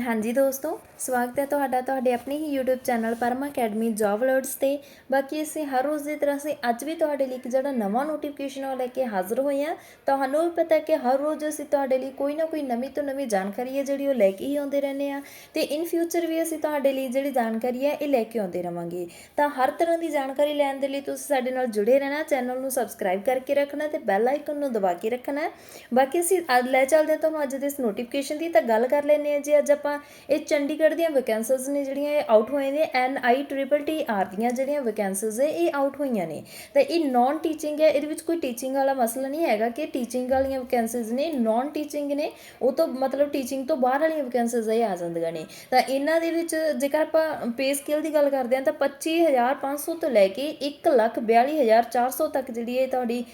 ਹਾਂਜੀ ਦੋਸਤੋ, ਸਵਾਗਤ ਹੈ ਤੁਹਾਡਾ ਤੁਹਾਡੇ ਆਪਣੇ ਹੀ YouTube channel Parma academy job alerts ਤੇ। ਬਾਕੀ ਅਸੀਂ ਹਰ ਰੋਜ਼ ਦੀ ਤਰ੍ਹਾਂ ਅਸੀਂ ਅੱਜ ਵੀ ਤੁਹਾਡੇ ਲਈ ਇੱਕ ਜਿਹੜਾ ਨਵਾਂ ਨੋਟੀਫਿਕੇਸ਼ਨ ਉਹ ਲੈ ਕੇ ਹਾਜ਼ਰ ਹੋਏ ਹਾਂ। ਤੁਹਾਨੂੰ ਵੀ ਪਤਾ ਕਿ ਹਰ ਰੋਜ਼ ਅਸੀਂ ਤੁਹਾਡੇ ਲਈ ਕੋਈ ਨਾ ਕੋਈ ਨਵੀਂ ਤੋਂ ਨਵੀਂ ਜਾਣਕਾਰੀ ਹੈ ਜਿਹੜੀ ਉਹ ਲੈ ਕੇ ਹੀ ਆਉਂਦੇ ਰਹਿੰਦੇ ਆ ਤੇ ਇਨ ਫਿਊਚਰ ਵੀ ਅਸੀਂ ਤੁਹਾਡੇ ਲਈ ਜਿਹੜੀ ਜਾਣਕਾਰੀ ਹੈ ਇਹ ਲੈ ਕੇ ਆਉਂਦੇ ਰਵਾਂਗੇ। ਤਾਂ ਹਰ ਤਰ੍ਹਾਂ ਦੀ ਜਾਣਕਾਰੀ ਲੈਣ ਦੇ ਲਈ ਤੁਸੀਂ ਸਾਡੇ ਨਾਲ ਜੁੜੇ ਰਹਿਣਾ, ਚੈਨਲ ਨੂੰ ਸਬਸਕ੍ਰਾਈਬ ਕਰਕੇ ਰੱਖਣਾ ਤੇ ਬੈਲ ਆਈਕਨ ਨੂੰ ਦਬਾ ਕੇ ਰੱਖਣਾ। ਬਾਕੀ ਅਸੀਂ ਅੱਜ ਲੈ ਚੱਲਦੇ ਹਾਂ ਤੁਹਾਨੂੰ ਅੱਜ ਦੇ ਇਸ ਨੋਟੀਫਿਕੇਸ਼ਨ ਦੀ ਤਾਂ ਗੱਲ ਕਰ ਲੈਂਦੇ ਹਾਂ ਜੀ। ਅੱਜ ਆਪਾਂ ਇਹ ਚੰਡੀਗੜ੍ਹ ਦੀਆਂ ਵੈਕੈਂਸੀਜ਼ ਨੇ ਜਿਹੜੀਆਂ ਇਹ ਆਊਟ ਹੋਏ ਨੇ N I triple T R ਦੀਆਂ ਜਿਹੜੀਆਂ ਵੈਕੈਂਸੀਜ਼ ਹੈ ਇਹ ਆਊਟ ਹੋਈਆਂ ਨੇ। ਤਾਂ ਇਹ ਨਾਨ ਟੀਚਿੰਗ ਹੈ, ਇਹਦੇ ਵਿੱਚ ਕੋਈ ਟੀਚਿੰਗ ਵਾਲਾ ਮਸਲਾ ਨਹੀਂ ਹੈਗਾ ਕਿ ਟੀਚਿੰਗ ਵਾਲੀਆਂ ਵੈਕੈਂਸੀਜ਼ ਨੇ ਨਾਨ ਟੀਚਿੰਗ ਨੇ, ਉਹ ਤੋਂ ਮਤਲਬ ਟੀਚਿੰਗ ਤੋਂ ਬਾਹਰ ਵਾਲੀਆਂ ਵੈਕੈਂਸੀਜ਼ ਇਹ ਆ ਜਾਂਦੀਆਂ ਨੇ। ਤਾਂ ਇਹਨਾਂ ਦੇ ਵਿੱਚ ਜੇਕਰ ਆਪਾਂ ਪੇ ਸਕੇਲ ਦੀ ਗੱਲ ਕਰਦੇ ਹਾਂ, ਤਾਂ 25500 ਤੋਂ ਲੈ ਕੇ 142400 ਤੱਕ ਜਿਹੜੀ ਇਹ ਤੁਹਾਡੀ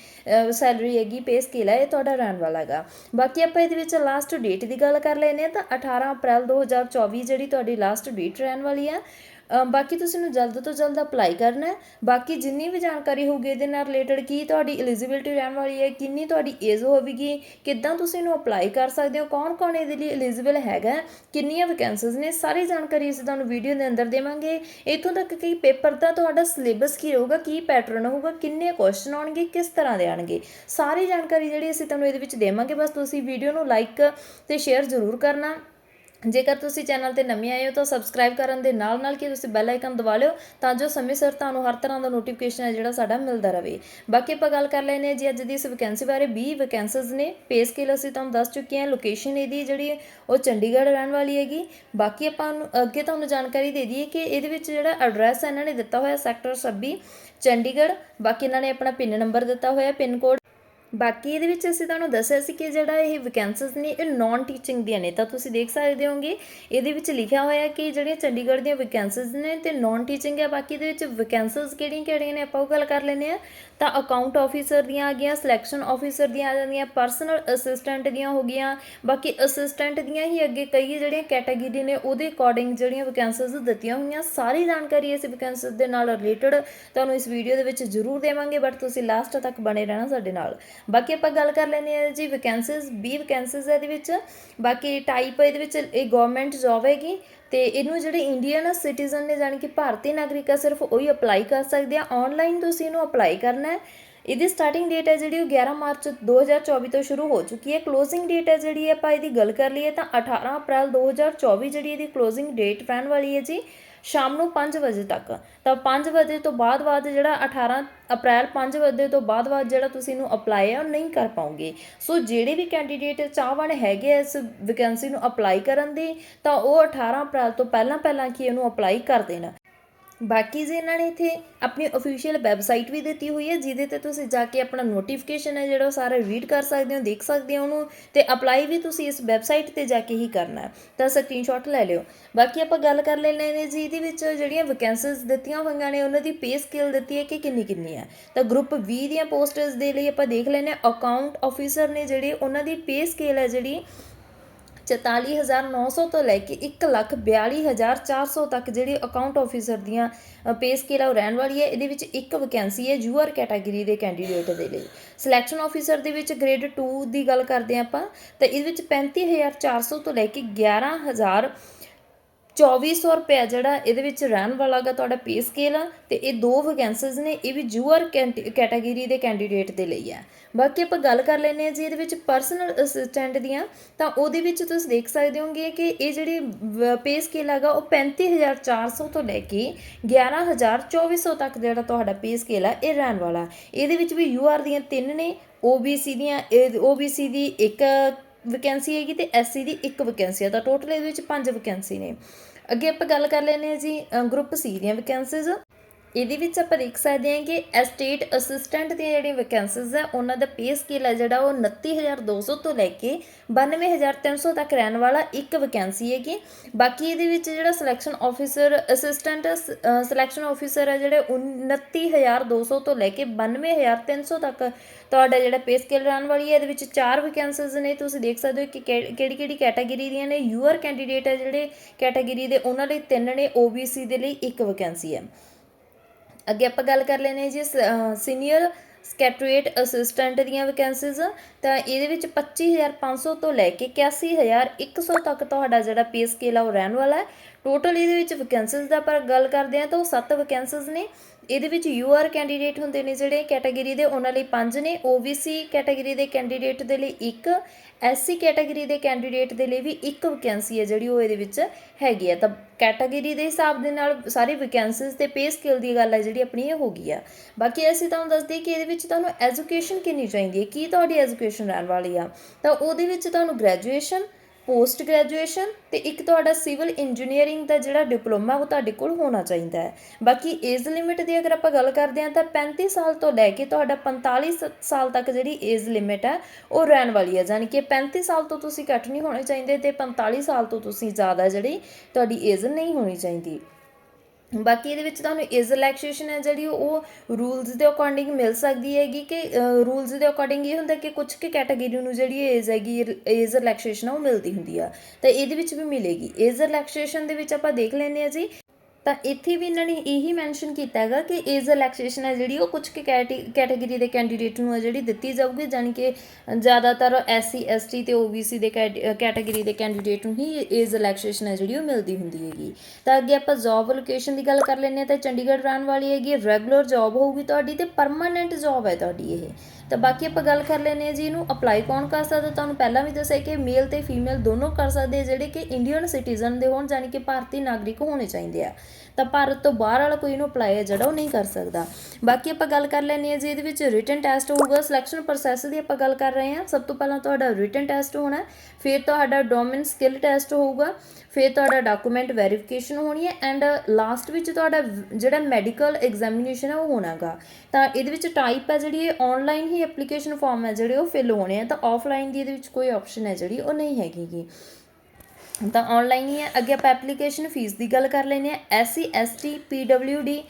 ਸੈਲਰੀ ਹੈਗੀ ਪੇ ਸਕੇਲ ਹੈ, ਇਹ ਤੁਹਾਡਾ ਰਹਿਣ ਵਾਲਾ ਹੈਗਾ। ਬਾਕੀ ਆਪਾਂ ਇਹਦੇ ਵਿੱਚ ਲਾਸਟ ਡੇਟ ਦੀ ਗੱਲ ਕਰ ਲੈਨੇ ਆ ਤਾਂ 18 ਅਪ੍ਰੈਲ 2024 ਜਿਹੜੀ ਤੁਹਾਡੀ ਲਾਸਟ ਡੇਟ ਰਹਿਣ ਵਾਲੀ ਹੈ ਬਾਕੀ ਤੁਸੀਂ ਨੂੰ ਜਲਦ ਤੋਂ ਜਲਦ ਅਪਲਾਈ ਕਰਨਾ ਹੈ। ਬਾਕੀ ਜਿੰਨੀ ਵੀ ਜਾਣਕਾਰੀ ਹੋਊਗੀ ਇਹਦੇ ਨਾਲ ਰਿਲੇਟਡ ਕੀ ਤੁਹਾਡੀ ਐਲੀਜੀਬਿਲਟੀ ਰਹਿਣ ਵਾਲੀ ਹੈ, ਕਿੰਨੀ ਤੁਹਾਡੀ ਏਜ ਹੋਵੇਗੀ, ਕਿੱਦਾਂ ਤੁਸੀਂ ਇਹਨੂੰ ਅਪਲਾਈ ਕਰ ਸਕਦੇ ਹੋ ਕੌਣ ਕੌਣ ਇਹਦੇ ਲਈ ਐਲੀਜੀਬਲ ਹੈਗਾ ਕਿੰਨੀਆਂ ਵੈਕੈਂਸੀਜ਼ ਨੇ, ਸਾਰੀ ਜਾਣਕਾਰੀ ਅਸੀਂ ਤੁਹਾਨੂੰ ਵੀਡੀਓ ਦੇ ਅੰਦਰ ਦੇਵਾਂਗੇ। ਇੱਥੋਂ ਤੱਕ ਕਿ ਪੇਪਰ ਦਾ ਤੁਹਾਡਾ ਸਿਲੇਬਸ ਕੀ ਹੋਊਗਾ ਕੀ ਪੈਟਰਨ ਹੋਊਗਾ ਕਿੰਨੇ ਕੁਐਸਚਨ ਆਉਣਗੇ, ਕਿਸ ਤਰ੍ਹਾਂ ਦੇ ਆਣਗੇ ਸਾਰੀ ਜਾਣਕਾਰੀ ਜਿਹੜੀ ਅਸੀਂ ਤੁਹਾਨੂੰ ਇਹਦੇ ਵਿੱਚ ਦੇਵਾਂਗੇ। ਬਸ ਤੁਸੀਂ ਵੀਡੀਓ ਨੂੰ ਲਾਈਕ ਤੇ ਸ਼ੇਅਰ ਜ਼ਰੂਰ ਕਰਨਾ। ਜੇਕਰ ਤੁਸੀਂ ਚੈਨਲ ਤੇ ਨਵੇਂ ਆਏ ਹੋ ਤਾਂ ਸਬਸਕ੍ਰਾਈਬ ਕਰਨ ਦੇ ਨਾਲ ਨਾਲ ਕੀ ਤੁਸੀਂ ਬੈਲ ਆਈਕਨ ਦਬਾ ਲਿਓ ਤਾਂ ਜੋ ਸਮੇਂ ਸਿਰ ਤੁਹਾਨੂੰ ਹਰ ਤਰ੍ਹਾਂ ਦਾ ਨੋਟੀਫਿਕੇਸ਼ਨ ਹੈ ਜਿਹੜਾ ਸਾਡਾ ਮਿਲਦਾ ਰਹੇ। ਬਾਕੀ ਆਪਾਂ ਗੱਲ ਕਰ ਲੈਨੇ ਜੀ ਅੱਜ ਦੀ ਇਸ ਵੈਕੈਂਸੀ ਬਾਰੇ। 20 ਵੈਕੈਂਸੀਜ਼ ਨੇ ਪੇ ਸਕੇਲ ਅਸੀਂ ਤੁਹਾਨੂੰ ਦੱਸ ਚੁੱਕੇ ਹਾਂ। ਲੋਕੇਸ਼ਨ ਇਹਦੀ ਜਿਹੜੀ ਹੈ, ਉਹ ਚੰਡੀਗੜ੍ਹ ਰਹਿਣ ਵਾਲੀ ਹੈਗੀ। ਬਾਕੀ ਆਪਾਂ ਅੱਗੇ ਤੁਹਾਨੂੰ ਜਾਣਕਾਰੀ ਦੇ ਦਈਏ ਕਿ ਇਹਦੇ ਵਿੱਚ ਜਿਹੜਾ ਐਡਰੈਸ ਹੈ ਇਹਨਾਂ ਨੇ ਦਿੱਤਾ ਹੋਇਆ ਸੈਕਟਰ 26 ਚੰਡੀਗੜ੍ਹ। ਬਾਕੀ ਇਹਨਾਂ ਨੇ ਆਪਣਾ ਪਿਨ ਨੰਬਰ ਦਿੱਤਾ ਹੋਇਆ ਪਿਨ ਕੋਡ ਬਾਕੀ ਇਹਦੇ ਵਿੱਚ ਅਸੀਂ ਤੁਹਾਨੂੰ ਦੱਸਿਆ ਸੀ ਕਿ ਜਿਹੜਾ ਇਹ ਵੈਕੈਂਸੀਜ਼ ਨੇ, ਇਹ ਨਾਨ ਟੀਚਿੰਗ ਦੀਆਂ ਨੇ, ਤਾਂ ਤੁਸੀਂ ਦੇਖ ਸਕਦੇ ਹੋਗੇ, ਇਹਦੇ ਵਿੱਚ ਲਿਖਿਆ ਹੋਇਆ ਕਿ ਜਿਹੜੀਆਂ ਚੰਡੀਗੜ੍ਹ ਦੀਆਂ ਵੈਕੈਂਸੀਜ਼ ਨੇ ਤੇ ਨਾਨ ਟੀਚਿੰਗ ਹੈ ਬਾਕੀ ਇਹਦੇ ਵਿੱਚ ਵੈਕੈਂਸੀਜ਼ ਕਿਹੜੀਆਂ ਕਿਹੜੀਆਂ ਨੇ, ਆਪਾਂ ਉਹ ਗੱਲ ਕਰ ਲੈਂਦੇ ਆ ਤਾਂ ਅਕਾਊਂਟ ਆਫੀਸਰ ਦੀਆਂ ਆ ਗਈਆਂ ਸਿਲੈਕਸ਼ਨ ਆਫੀਸਰ ਦੀਆਂ ਆ ਜਾਂਦੀਆਂ ਪਰਸਨਲ ਅਸਿਸਟੈਂਟ ਦੀਆਂ ਹੋ ਗਈਆਂ, ਬਾਕੀ ਅਸਿਸਟੈਂਟ ਦੀਆਂ ਹੀ ਅੱਗੇ ਕਈ ਜਿਹੜੀਆਂ ਕੈਟਾਗਰੀ ਨੇ, ਉਹਦੇ ਅਕੋਰਡਿੰਗ ਜਿਹੜੀਆਂ ਵੈਕੈਂਸੀਜ਼ ਦਿੱਤੀਆਂ ਹੋਈਆਂ, ਸਾਰੀ ਜਾਣਕਾਰੀ ਇਸ ਵੈਕੈਂਸੀਜ਼ ਦੇ ਨਾਲ ਰਿਲੇਟਡ ਤੁਹਾਨੂੰ ਇਸ ਵੀਡੀਓ ਦੇ ਵਿੱਚ ਜ਼ਰੂਰ ਦੇਵਾਂਗੇ ਬਟ ਤੁਸੀਂ ਲਾਸਟ ਤੱਕ ਬਣੇ ਰਹਿਣਾ ਸਾਡੇ ਨਾਲ। ਬਾਕੀ ਆਪਾਂ ਗੱਲ ਕਰ ਲੈਂਦੇ ਹਾਂ ਜੀ ਵੈਕੈਂਸੀਜ਼ 20 ਵੈਕੈਂਸੀਜ਼ ਇਹਦੇ ਵਿੱਚ, ਬਾਕੀ ਟਾਈਪ ਇਹਦੇ ਵਿੱਚ ਇਹ ਗਵਰਨਮੈਂਟ ਜੌਬ ਹੈਗੀ ਤੇ ਇਹਨੂੰ ਜਿਹੜੇ ਇੰਡੀਅਨ ਸਿਟੀਜ਼ਨ ਨੇ ਜਾਣੀ ਕਿ ਭਾਰਤੀ ਨਾਗਰਿਕ ਆ, ਸਿਰਫ ਉਹੀ ਅਪਲਾਈ ਕਰ ਸਕਦੇ ਆ। ਆਨਲਾਈਨ ਤੁਸੀਂ ਇਹਨੂੰ ਅਪਲਾਈ ਕਰਨਾ ਹੈ। ਇਹਦੀ ਸਟਾਰਟਿੰਗ ਡੇਟ ਹੈ ਜਿਹੜੀ ਉਹ 11 ਮਾਰਚ 2024 ਤੋਂ ਸ਼ੁਰੂ ਹੋ ਚੁੱਕੀ ਹੈ। ਕਲੋਜ਼ਿੰਗ ਡੇਟ ਹੈ ਜਿਹੜੀ ਆਪਾਂ ਇਹਦੀ ਗੱਲ ਕਰ ਲਈਏ ਤਾਂ 18 ਅਪ੍ਰੈਲ 2024 ਜਿਹੜੀ ਇਹਦੀ ਕਲੋਜ਼ਿੰਗ ਡੇਟ ਰਹਿਣ ਵਾਲੀ ਹੈ ਜੀ। ਸ਼ਾਮ ਨੂੰ 5 ਵਜੇ ਤੱਕ। ਤਾਂ 5 ਵਜੇ ਤੋਂ ਬਾਅਦ ਬਾਅਦ ਜਿਹੜਾ 18 ਅਪ੍ਰੈਲ 5 ਵਜੇ ਤੋਂ ਬਾਅਦ ਬਾਅਦ ਜਿਹੜਾ ਤੁਸੀਂ ਇਹਨੂੰ ਅਪਲਾਈ ਹੈ ਉਹ ਨਹੀਂ ਕਰ ਪਾਉਂਗੇ। ਸੋ ਜਿਹੜੇ ਵੀ ਕੈਂਡੀਡੇਟ ਚਾਹਵਾਨ ਹੈਗੇ ਆ ਇਸ ਵੈਕੈਂਸੀ ਨੂੰ ਅਪਲਾਈ ਕਰਨ ਦੇ, ਤਾਂ ਉਹ 18 ਅਪ੍ਰੈਲ ਤੋਂ ਪਹਿਲਾਂ ਪਹਿਲਾਂ ਕੀ ਇਹਨੂੰ ਅਪਲਾਈ ਕਰ ਦੇਣਾ। ਬਾਕੀ ਜੇ ਇਹਨਾਂ ਨੇ ਇੱਥੇ ਆਪਣੀ ਅਫੀਸ਼ੀਅਲ ਵੈਬਸਾਈਟ ਵੀ ਦਿੱਤੀ ਹੋਈ ਹੈ, ਜਿਹਦੇ ਤੇ ਤੁਸੀਂ ਜਾ ਕੇ ਆਪਣਾ ਨੋਟੀਫਿਕੇਸ਼ਨ ਹੈ ਜਿਹੜਾ ਉਹ ਸਾਰਾ ਰੀਡ ਕਰ ਸਕਦੇ ਹੋ, ਦੇਖ ਸਕਦੇ ਹੋ ਉਹਨੂੰ, ਤੇ ਅਪਲਾਈ ਵੀ ਤੁਸੀਂ ਇਸ ਵੈਬਸਾਈਟ ਤੇ ਜਾ ਕੇ ਹੀ ਕਰਨਾ ਹੈ। ਤਾਂ ਸਕਰੀਨਸ਼ਾਟ ਲੈ ਲਿਓ। ਬਾਕੀ ਆਪਾਂ ਗੱਲ ਕਰ ਲੈਣੇ ਨੇ ਜੀ ਇਹਦੇ ਵਿੱਚ ਜਿਹੜੀਆਂ ਵੈਕੈਂਸੀਜ਼ ਦਿੱਤੀਆਂ ਹੋਈਆਂ ਨੇ, ਉਹਨਾਂ ਦੀ ਪੇ ਸਕੇਲ ਦਿੱਤੀ ਹੈ ਕਿ ਕਿੰਨੀ ਕਿੰਨੀ ਹੈ। ਤਾਂ ਗਰੁੱਪ 20 ਦੀਆਂ ਪੋਸਟਰਸ ਦੇ ਲਈ ਆਪਾਂ ਦੇਖ ਲੈਨੇ ਅਕਾਊਂਟ ਆਫੀਸਰ ਨੇ ਜਿਹੜੇ ਉਹਨਾਂ ਦੀ ਪੇ ਸਕੇਲ ਹੈ ਜਿਹੜੀ 44900 ਤੋਂ ਲੈ ਕੇ 142400 ਤੱਕ ਜਿਹੜੀ ਅਕਾਊਂਟ ਆਫੀਸਰ ਦੀਆਂ ਪੇ ਸਕੇਲ ਆ, ਉਹ ਰਹਿਣ ਵਾਲੀ ਹੈ। ਇਹਦੇ ਵਿੱਚ ਇੱਕ ਵੈਕੈਂਸੀ ਹੈ ਯੂਆਰ ਕੈਟਾਗਰੀ ਦੇ ਕੈਂਡੀਡੇਟ ਦੇ ਲਈ। ਸਿਲੈਕਸ਼ਨ ਆਫੀਸਰ ਦੇ ਵਿੱਚ ਗ੍ਰੇਡ 2 ਦੀ ਗੱਲ ਕਰਦੇ ਹਾਂ ਆਪਾਂ, ਤਾਂ ਇਹਦੇ ਵਿੱਚ 35400 ਤੋਂ ਲੈ ਕੇ 11000 2400 ਰੁਪਏ ਜਿਹੜਾ ਇਹਦੇ ਵਿੱਚ ਰਹਿਣ ਵਾਲਾ ਗਾ ਤੁਹਾਡਾ ਪੇ ਸਕੇਲ ਆ ਤੇ ਇਹ ਦੋ ਵੈਕੈਂਸੀਜ਼ ਨੇ ਇਹ ਵੀ ਜੂਅਰ ਕੈਟਾਗਰੀ ਦੇ ਕੈਂਡੀਡੇਟ ਦੇ ਲਈ ਆ ਬਾਕੀ ਆਪਾਂ ਗੱਲ ਕਰ ਲੈਂਦੇ ਆ ਜੀ ਇਹਦੇ ਵਿੱਚ ਪਰਸਨਲ ਅਸਿਸਟੈਂਟ ਦੀਆਂ, ਤਾਂ ਉਹਦੇ ਵਿੱਚ ਤੁਸੀਂ ਦੇਖ ਸਕਦੇ ਹੋਗੇ ਕਿ ਇਹ ਜਿਹੜੀ ਪੇ ਸਕੇਲ ਹੈਗਾ, ਉਹ 35400 ਤੋਂ ਲੈ ਕੇ 11200 ਤੱਕ ਜਿਹੜਾ ਤੁਹਾਡਾ ਪੇ ਸਕੇਲ ਆ, ਇਹ ਰਹਿਣ ਵਾਲਾ। ਇਹਦੇ ਵਿੱਚ ਵੀ ਯੂਆਰ ਦੀਆਂ ਤਿੰਨ ਨੇ OBC ਦੀਆਂ OBC ਦੀ ਇੱਕ ਵੈਕੈਂਸੀ ਹੈਗੀ ਤੇ ਐਸਸੀ ਦੀ ਇੱਕ ਵੈਕੈਂਸੀ ਹੈ ਤਾਂ ਟੋਟਲ ਇਹਦੇ ਵਿੱਚ ਪੰਜ ਵੈਕੈਂਸੀ ਨੇ। ਅੱਗੇ ਆਪਾਂ ਗੱਲ ਕਰ ਲੈਂਦੇ ਹਾਂ ਜੀ ਗਰੁੱਪ ਸੀ ਦੀਆਂ ਵੈਕੈਂਸੀਜ਼ ਇਹਦੇ ਵਿੱਚ ਆਪਾਂ ਦੇਖ ਸਕਦੇ ਹਾਂ ਕਿ ਐਸਟੇਟ ਅਸਿਸਟੈਂਟ ਦੀਆਂ ਜਿਹੜੀਆਂ ਵੈਕੈਂਸੀਜ਼ ਆ, ਉਹਨਾਂ ਦਾ ਪੇ ਸਕੇਲ ਹੈ ਜਿਹੜਾ ਉਹ 29200 ਤੋਂ ਲੈ ਕੇ 92300 ਤੱਕ ਰਹਿਣ ਵਾਲਾ ਇੱਕ ਵੈਕੈਂਸੀ ਹੈਗੀ। ਬਾਕੀ ਇਹਦੇ ਵਿੱਚ ਜਿਹੜਾ selection officer assistant selection officer ਹੈ ਜਿਹੜੇ 29200 ਤੋਂ ਲੈ ਕੇ 92300 ਤੱਕ ਤੁਹਾਡਾ ਜਿਹੜਾ ਪੇ ਸਕੇਲ ਰਹਿਣ ਵਾਲੀ ਹੈ ਇਹਦੇ ਵਿੱਚ ਚਾਰ ਵੈਕੈਂਸੀਜ਼ ਨੇ, ਤੁਸੀਂ ਦੇਖ ਸਕਦੇ ਹੋ ਕਿ ਕਿਹੜੀ ਕਿਹੜੀ ਕੈਟਾਗਰੀ ਦੀਆਂ ਨੇ। ਯੂਅਰ ਕੈਂਡੀਡੇਟ ਹੈ ਜਿਹੜੇ ਕੈਟਾਗਰੀ ਦੇ, ਉਹਨਾਂ ਲਈ ਤਿੰਨ ਨੇ OBC ਦੇ ਲਈ ਇੱਕ ਵੈਕੈਂਸੀ ਹੈ ਅੱਗੇ ਆਪਾਂ ਗੱਲ ਕਰ ਲੈਨੇ ਜੀ ਸੀਨੀਅਰ ਸਕੈਟਰੇਟ ਅਸਿਸਟੈਂਟ ਦੀਆਂ ਵੈਕੈਂਸੀਜ਼ ਤਾਂ ਇਹਦੇ ਵਿੱਚ 25500 ਤੋਂ ਲੈ ਕੇ 81100 ਤੱਕ ਤੁਹਾਡਾ ਜਿਹੜਾ ਪੇ ਸਕੇਲ ਆ ਉਹ ਰਹਿਣ ਵਾਲਾ ਹੈ। ਟੋਟਲ ਇਹਦੇ ਵਿੱਚ ਵੈਕੈਂਸੀਜ਼ ਦਾ ਪਰ ਗੱਲ ਕਰਦੇ ਆ ਤਾਂ ਉਹ 7 ਵੈਕੈਂਸੀਜ਼ ਨੇ। ਇਹਦੇ ਵਿੱਚ ਯੂਆਰ ਕੈਂਡੀਡੇਟ ਹੁੰਦੇ ਨੇ ਜਿਹੜੇ ਕੈਟਾਗਰੀ ਦੇ, ਉਹਨਾਂ ਲਈ 5 ਨੇ। OBC ਕੈਟਾਗਰੀ ਦੇ ਕੈਂਡੀਡੇਟ ਦੇ ਲਈ ਇੱਕ ਐਸਸੀ ਕੈਟਾਗਰੀ ਦੇ ਕੈਂਡੀਡੇਟ ਦੇ ਲਈ ਵੀ ਇੱਕ ਵੈਕੈਂਸੀ ਹੈ ਜਿਹੜੀ ਉਹ ਇਹਦੇ ਵਿੱਚ ਹੈਗੀ ਹੈ। ਤਾਂ ਕੈਟਾਗਰੀ ਦੇ ਹਿਸਾਬ ਦੇ ਨਾਲ ਸਾਰੇ ਵੈਕੈਂਸੀਜ਼ ਤੇ ਪੇ ਸਕਿੱਲ ਦੀ ਗੱਲ ਹੈ ਜਿਹੜੀ ਆਪਣੀ, ਇਹ ਹੋ ਗਈ ਆ ਬਾਕੀ ਅਸੀਂ ਤੁਹਾਨੂੰ ਦੱਸਦੇ ਕਿ ਇਹਦੇ ਵਿੱਚ ਤੁਹਾਨੂੰ ਐਜੂਕੇਸ਼ਨ ਕਿੰਨੀ ਚਾਹੀਦੀ ਹੈ? ਕੀ ਤੁਹਾਡੀ ਐਜੂਕੇਸ਼ਨ ਰਹਿਣ ਵਾਲੀ ਆ? ਤਾਂ ਉਹਦੇ ਵਿੱਚ ਤੁਹਾਨੂੰ ਗ੍ਰੈਜੂਏਸ਼ਨ ਪੋਸਟ ਗ੍ਰੈਜੂਏਸ਼ਨ ਤੇ ਇੱਕ ਤੁਹਾਡਾ ਸਿਵਲ ਇੰਜੀਨੀਅਰਿੰਗ ਦਾ ਜਿਹੜਾ ਡਿਪਲੋਮਾ ਉਹ ਤੁਹਾਡੇ ਕੋਲ ਹੋਣਾ ਚਾਹੀਦਾ ਹੈ। ਬਾਕੀ ਏਜ ਲਿਮਿਟ ਦੀ ਅਗਰ ਆਪਾਂ ਗੱਲ ਕਰਦੇ ਹਾਂ ਤਾਂ 35 ਸਾਲ ਤੋਂ ਲੈ ਕੇ ਤੁਹਾਡਾ 45 ਸ- ਸਾਲ ਤੱਕ ਜਿਹੜੀ ਏਜ ਲਿਮਿਟ ਹੈ, ਉਹ ਰਹਿਣ ਵਾਲੀ ਹੈ। ਯਾਨੀ ਕਿ 35 ਸਾਲ ਤੋਂ ਤੁਸੀਂ ਘੱਟ ਨਹੀਂ ਹੋਣੇ ਚਾਹੀਦੇ ਤੇ 45 ਸਾਲ ਤੋਂ ਤੁਸੀਂ ਜ਼ਿਆਦਾ ਜਿਹੜੀ ਤੁਹਾਡੀ ਏਜ ਨਹੀਂ ਹੋਣੀ ਚਾਹੀਦੀ। ਬਾਕੀ ਇਹਦੇ ਵਿੱਚ ਤੁਹਾਨੂੰ ਏਜ ਰਿਲੈਕਸੇਸ਼ਨ ਹੈ ਜਿਹੜੀ ਉਹ ਰੂਲਸ ਦੇ ਅਕੋਰਡਿੰਗ ਮਿਲ ਸਕਦੀ ਹੈਗੀ ਕਿ ਰੂਲਸ ਦੇ ਅਕੋਰਡਿੰਗ ਇਹ ਹੁੰਦਾ ਕਿ ਕੁਝ ਕਿ ਕੈਟਾਗਰੀ ਨੂੰ ਜਿਹੜੀ ਏਜ ਹੈਗੀ ਏਜ ਰਿਲੈਕਸੇਸ਼ਨ ਉਹ ਮਿਲਦੀ ਹੁੰਦੀ ਆ। ਤਾਂ ਇਹਦੇ ਵਿੱਚ ਵੀ ਮਿਲੇਗੀ। ਏਜ ਰਿਲੈਕਸੇਸ਼ਨ ਦੇ ਵਿੱਚ ਆਪਾਂ ਦੇਖ ਲੈਂਦੇ ਆ ਜੀ ਤਾਂ ਇੱਥੇ ਵੀ ਇਹਨਾਂ ਨੇ ਇਹੀ ਮੈਂਸ਼ਨ ਕੀਤਾ ਹੈਗਾ ਕਿ ਏਜ ਰਿਲੈਕਸੇਸ਼ਨ ਹੈ ਜਿਹੜੀ ਉਹ ਕੁਝ ਕਿ ਕੈਟਾਗਰੀ ਦੇ ਕੈਂਡੀਡੇਟ ਨੂੰ ਹੈ ਜਿਹੜੀ ਦਿੱਤੀ ਜਾਊਗੀ, ਜਾਣੀ ਕਿ ਜ਼ਿਆਦਾਤਰ ਐਸਸੀ ਐਸਟੀ ਤੇ ਓਬੀਸੀ ਦੇ ਕੈਟਾਗਰੀ ਦੇ ਕੈਂਡੀਡੇਟ ਨੂੰ ਹੀ ਏਜ ਰਿਲੈਕਸੇਸ਼ਨ ਹੈ ਜਿਹੜੀ ਉਹ ਮਿਲਦੀ ਹੁੰਦੀ ਹੈਗੀ। ਤਾਂ ਅੱਗੇ ਆਪਾਂ ਜੌਬ ਲੋਕੇਸ਼ਨ ਦੀ ਗੱਲ ਕਰ ਲੈਂਦੇ ਹਾਂ, ਤਾਂ ਚੰਡੀਗੜ੍ਹ ਰਹਿਣ ਵਾਲੀ ਹੈਗੀ ਰੈਗੂਲਰ ਜੌਬ ਹੋਊਗੀ ਤੁਹਾਡੀ ਤੇ ਪਰਮਾਨੈਂਟ ਜੌਬ ਹੈ ਤੁਹਾਡੀ ਇਹ। ਤਾਂ ਬਾਕੀ ਆਪਾਂ ਗੱਲ ਕਰ ਲੈਂਦੇ ਹਾਂ ਜੀ, ਇਹਨੂੰ ਅਪਲਾਈ ਕੌਣ ਕਰ ਸਕਦਾ? ਤੁਹਾਨੂੰ ਪਹਿਲਾਂ ਵੀ ਦੱਸਿਆ ਕਿ ਮੇਲ ਤੇ ਫੀਮੇਲ ਦੋਨੋਂ ਕਰ ਸਕਦੇ ਜਿਹੜੇ ਕਿ ਇੰਡੀਅਨ ਸਿਟੀਜ਼ਨ ਦੇ ਹੋਣ ਜਾਨੀ ਕਿ ਭਾਰਤੀ ਨਾਗਰਿਕ ਹੋਣੇ ਚਾਹੀਦੇ ਆ। ਤਾਂ ਭਾਰਤ ਤੋਂ ਬਾਹਰ ਵਾਲਾ ਕੋਈ ਇਹਨੂੰ ਅਪਲਾਈ ਹੈ ਜਿਹੜਾ ਉਹ ਨਹੀਂ ਕਰ ਸਕਦਾ। ਬਾਕੀ ਆਪਾਂ ਗੱਲ ਕਰ ਲੈਂਦੇ ਹਾਂ ਜੀ, ਇਹਦੇ ਵਿੱਚ ਰਿਟਨ ਟੈਸਟ ਹੋਊਗਾ ਸਿਲੈਕਸ਼ਨ ਪ੍ਰੋਸੈਸ ਦੀ ਆਪਾਂ ਗੱਲ ਕਰ ਰਹੇ ਹਾਂ। ਸਭ ਤੋਂ ਪਹਿਲਾਂ ਤੁਹਾਡਾ ਰਿਟਨ ਟੈਸਟ ਹੋਣਾ ਫਿਰ ਤੁਹਾਡਾ ਡੋਮਿਨ ਸਕਿੱਲ ਟੈਸਟ ਹੋਊਗਾ, ਫਿਰ ਤੁਹਾਡਾ ਡਾਕੂਮੈਂਟ ਵੈਰੀਫਿਕੇਸ਼ਨ ਹੋਣੀ ਹੈ ਐਂਡ ਲਾਸਟ ਵਿੱਚ ਤੁਹਾਡਾ ਜਿਹੜਾ ਮੈਡੀਕਲ ਐਗਜ਼ਾਮੀਨੇਸ਼ਨ ਹੈ, ਉਹ ਹੋਣਾਗਾ। ਤਾਂ ਇਹਦੇ ਵਿੱਚ ਟਾਈਪ ਹੈ ਜਿਹੜੀ ਇਹ ਆਨਲਾਈਨ ਹੀ ਐਪਲੀਕੇਸ਼ਨ ਫਾਰਮ ਹੈ ਜਿਹੜੇ ਉਹ ਫਿਲ ਹੋਣੇ ਆ, ਤਾਂ ਆਫਲਾਈਨ ਦੀ ਇਹਦੇ ਵਿੱਚ ਕੋਈ ਆਪਸ਼ਨ ਹੈ ਜਿਹੜੀ ਉਹ ਨਹੀਂ ਹੈਗੀ ਗੀ। ਤਾਂ ਆਨਲਾਈਨ ਹੀ ਹੈ। ਅੱਗੇ ਆਪਾਂ ਐਪਲੀਕੇਸ਼ਨ ਫੀਸ ਦੀ ਗੱਲ ਕਰ ਲੈਂਦੇ ਆ SC ST PWD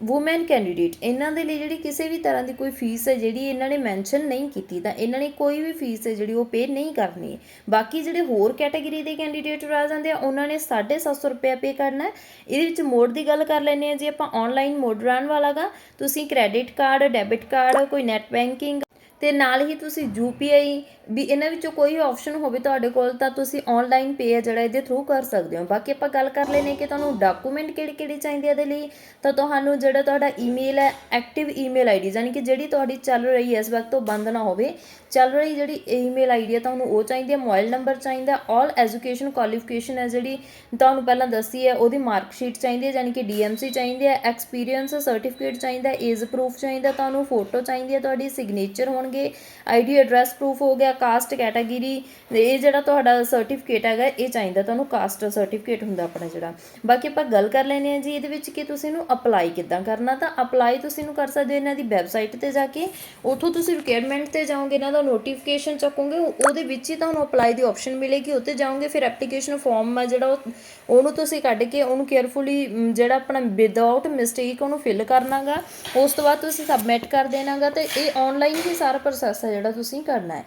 women candidate ਇਹਨਾਂ ਦੇ ਲਈ ਜਿਹੜੀ ਕਿਸੇ ਵੀ ਤਰ੍ਹਾਂ ਦੀ ਕੋਈ ਫੀਸ ਹੈ ਜਿਹੜੀ ਇਹਨਾਂ ਨੇ ਮੈਂਸ਼ਨ ਨਹੀਂ ਕੀਤੀ, ਤਾਂ ਇਹਨਾਂ ਨੇ ਕੋਈ ਵੀ ਫੀਸ ਹੈ ਜਿਹੜੀ ਉਹ ਪੇ ਨਹੀਂ ਕਰਨੀ ਬਾਕੀ ਜਿਹੜੇ ਹੋਰ ਕੈਟਾਗਰੀ ਦੇ ਕੈਂਡੀਡੇਟ ਰਹਿ ਜਾਂਦੇ ਆ, ਉਹਨਾਂ ਨੇ 750 ਰੁਪਏ ਪੇ ਕਰਨਾ ਹੈ। ਇਹਦੇ ਵਿੱਚ ਮੋਡ ਦੀ ਗੱਲ ਕਰ ਲੈਂਦੇ ਆ ਜੀ ਆਪਾਂ ਆਨਲਾਈਨ ਮੋਡ ਰਹਿਣ ਵਾਲਾਗਾ ਤੁਸੀਂ ਕ੍ਰੈਡਿਟ ਕਾਰਡ ਡੈਬਿਟ ਕਾਰਡ ਕੋਈ ਨੈਟ ਬੈਂਕਿੰਗ ਅਤੇ ਨਾਲ ਹੀ ਤੁਸੀਂ ਯੂ ਪੀ ਆਈ ਵੀ ਇਹਨਾਂ ਵਿੱਚੋਂ ਕੋਈ ਆਪਸ਼ਨ ਹੋਵੇ ਤੁਹਾਡੇ ਕੋਲ, ਤਾਂ ਤੁਸੀਂ ਆਨਲਾਈਨ ਪੇ ਹੈ ਜਿਹੜਾ ਇਹਦੇ ਥਰੂ ਕਰ ਸਕਦੇ ਹੋ। ਬਾਕੀ ਆਪਾਂ ਗੱਲ ਕਰ ਲੈਨੇ ਕਿ ਤੁਹਾਨੂੰ ਡਾਕੂਮੈਂਟ ਕਿਹੜੇ ਕਿਹੜੇ ਚਾਹੀਦੇ ਆ ਇਹਦੇ ਲਈ। ਤਾਂ ਤੁਹਾਨੂੰ ਜਿਹੜਾ ਤੁਹਾਡਾ ਈਮੇਲ ਹੈ ਐਕਟਿਵ ਈਮੇਲ ਆਈਡੀ ਯਾਨੀ ਕਿ ਜਿਹੜੀ ਤੁਹਾਡੀ ਚੱਲ ਰਹੀ ਹੈ, ਇਸ ਵਕਤ ਉਹ ਬੰਦ ਨਾ ਹੋਵੇ, ਚੱਲ ਰਹੀ ਜਿਹੜੀ ਈਮੇਲ ਆਈਡੀ ਹੈ ਤੁਹਾਨੂੰ ਉਹ ਚਾਹੀਦੀ ਹੈ ਮੋਬਾਈਲ ਨੰਬਰ ਚਾਹੀਦਾ ਆਲ ਐਜੂਕੇਸ਼ਨ ਕੁਆਲੀਫਿਕੇਸ਼ਨ ਹੈ ਜਿਹੜੀ ਤੁਹਾਨੂੰ ਪਹਿਲਾਂ ਦੱਸੀ ਹੈ, ਉਹਦੀ ਮਾਰਕ ਸ਼ੀਟ ਚਾਹੀਦੀ ਹੈ, ਯਾਨੀ ਕਿ ਡੀਐਮਸੀ ਚਾਹੀਦੀ ਹੈ ਐਕਸਪੀਰੀਅੰਸ ਸਰਟੀਫਿਕੇਟ ਚਾਹੀਦਾ ਏਜ ਪ੍ਰੂਫ ਚਾਹੀਦਾ, ਤੁਹਾਨੂੰ ਫੋਟੋ ਚਾਹੀਦੀ ਹੈ, ਤੁਹਾਡੀ ਸਿਗਨੇਚਰ ਹੋਣ ਹੋਣਗੇ ਆਈਡੀ ਐਡਰੈਸ ਪ੍ਰੂਫ ਹੋ ਗਿਆ ਕਾਸਟ ਕੈਟਾਗਰੀ ਇਹ ਜਿਹੜਾ ਤੁਹਾਡਾ ਸਰਟੀਫਿਕੇਟ ਹੈਗਾ, ਇਹ ਚਾਹੀਦਾ ਤੁਹਾਨੂੰ ਕਾਸਟ ਸਰਟੀਫਿਕੇਟ ਹੁੰਦਾ ਆਪਣਾ ਜਿਹੜਾ। ਬਾਕੀ ਆਪਾਂ ਗੱਲ ਕਰ ਲੈਨੇ ਆ ਜੀ, ਇਹਦੇ ਵਿੱਚ ਕਿ ਤੁਸੀਂ ਇਹਨੂੰ ਅਪਲਾਈ ਕਿੱਦਾਂ ਕਰਨਾ, ਤਾਂ ਅਪਲਾਈ ਤੁਸੀਂ ਇਹਨੂੰ ਕਰ ਸਕਦੇ ਹੋ ਇਹਨਾਂ ਦੀ ਵੈਬਸਾਈਟ ਤੇ ਜਾ ਕੇ। ਉੱਥੋਂ ਤੁਸੀਂ ਰਿਕੁਆਇਰਮੈਂਟ ਤੇ ਜਾਓਗੇ, ਇਹਨਾਂ ਦਾ ਨੋਟੀਫਿਕੇਸ਼ਨ ਚੱਕੋਗੇ, ਉਹਦੇ ਵਿੱਚ ਹੀ ਤੁਹਾਨੂੰ ਅਪਲਾਈ ਦੀ ਆਪਸ਼ਨ ਮਿਲੇਗੀ ਉੱਤੇ ਜਾਓਗੇ, ਫਿਰ ਐਪਲੀਕੇਸ਼ਨ ਫਾਰਮ ਆ ਜਿਹੜਾ ਉਹ ਉਹਨੂੰ ਤੁਸੀਂ ਕੱਢ ਕੇ ਉਹਨੂੰ ਕੇਅਰਫੁਲੀ ਜਿਹੜਾ ਆਪਣਾ ਵਿਦਆਊਟ ਮਿਸਟੇਕ ਉਹਨੂੰ ਫਿਲ ਕਰਨਾਗਾ। ਉਸ ਤੋਂ ਬਾਅਦ ਤੁਸੀਂ ਸਬਮਿਟ ਕਰ ਦੇਣਾਗਾ ਤੇ ਇਹ ਆਨਲਾਈਨ ਹੀ ਸਾਰਾ ਪ੍ਰੋਸੈਸ ਹੈ ਜਿਹੜਾ ਤੁਸੀਂ ਕਰਨਾ ਹੈ।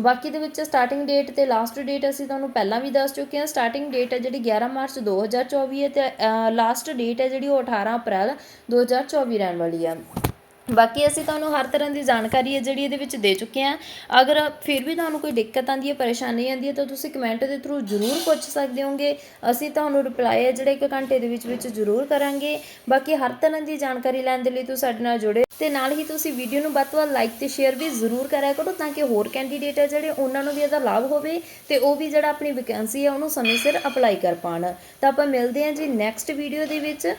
ਬਾਕੀ ਦੇ ਵਿੱਚ ਸਟਾਰਟਿੰਗ ਡੇਟ ਤੇ ਲਾਸਟ ਡੇਟ ਅਸੀਂ ਤੁਹਾਨੂੰ ਪਹਿਲਾਂ ਵੀ ਦੱਸ ਚੁੱਕੇ ਹਾਂ। ਸਟਾਰਟਿੰਗ ਡੇਟ ਹੈ ਜਿਹੜੀ 11 ਮਾਰਚ 2024 ਹੈ ਤੇ ਲਾਸਟ ਡੇਟ ਹੈ ਜਿਹੜੀ ਉਹ 18 ਅਪ੍ਰੈਲ 2024 ਰਹਿਣ ਵਾਲੀ ਹੈ। ਬਾਕੀ ਅਸੀਂ ਤੁਹਾਨੂੰ ਹਰ ਤਰ੍ਹਾਂ ਦੀ ਜਾਣਕਾਰੀ ਹੈ ਜਿਹੜੀ ਇਹਦੇ ਵਿੱਚ ਦੇ ਚੁੱਕੇ ਹਾਂ। ਅਗਰ ਫਿਰ ਵੀ ਤੁਹਾਨੂੰ ਕੋਈ ਦਿੱਕਤ ਆਉਂਦੀ ਹੈ, ਪਰੇਸ਼ਾਨੀ ਆਉਂਦੀ ਹੈ, ਤਾਂ ਤੁਸੀਂ ਕਮੈਂਟ ਦੇ ਥਰੂ ਜ਼ਰੂਰ ਪੁੱਛ ਸਕਦੇ ਹੋਗੇ। ਅਸੀਂ ਤੁਹਾਨੂੰ ਰਿਪਲਾਈ ਹੈ ਜਿਹੜਾ ਇੱਕ ਘੰਟੇ ਦੇ ਵਿੱਚ ਵਿੱਚ ਜ਼ਰੂਰ ਕਰਾਂਗੇ। ਬਾਕੀ ਹਰ ਤਰ੍ਹਾਂ ਦੀ ਜਾਣਕਾਰੀ ਲੈਣ ਦੇ ਲਈ ਤੁਸੀਂ ਸਾਡੇ ਨਾਲ ਜੁੜੇ ਤੇ ਨਾਲ ਹੀ ਤੁਸੀਂ ਵੀਡੀਓ ਨੂੰ ਵੱਧ ਤੋਂ ਵੱਧ ਲਾਈਕ ਤੇ ਸ਼ੇਅਰ ਵੀ ਜ਼ਰੂਰ ਕਰਿਆ ਕਰੋ ਤਾਂ ਕਿ ਹੋਰ ਕੈਂਡੀਡੇਟ ਹੈ ਜਿਹੜੇ ਉਹਨਾਂ ਨੂੰ ਵੀ ਇਹਦਾ ਲਾਭ ਹੋਵੇ ਤੇ ਉਹ ਵੀ ਜਿਹੜਾ ਆਪਣੀ ਵੈਕੈਂਸੀ ਹੈ ਉਹਨੂੰ ਸਮੇਂ ਸਿਰ ਅਪਲਾਈ ਕਰ ਪਾਣ ਤਾਂ ਆਪਾਂ ਮਿਲਦੇ ਹਾਂ ਜੀ ਨੈਕਸਟ ਵੀਡੀਓ ਦੇ ਵਿੱਚ।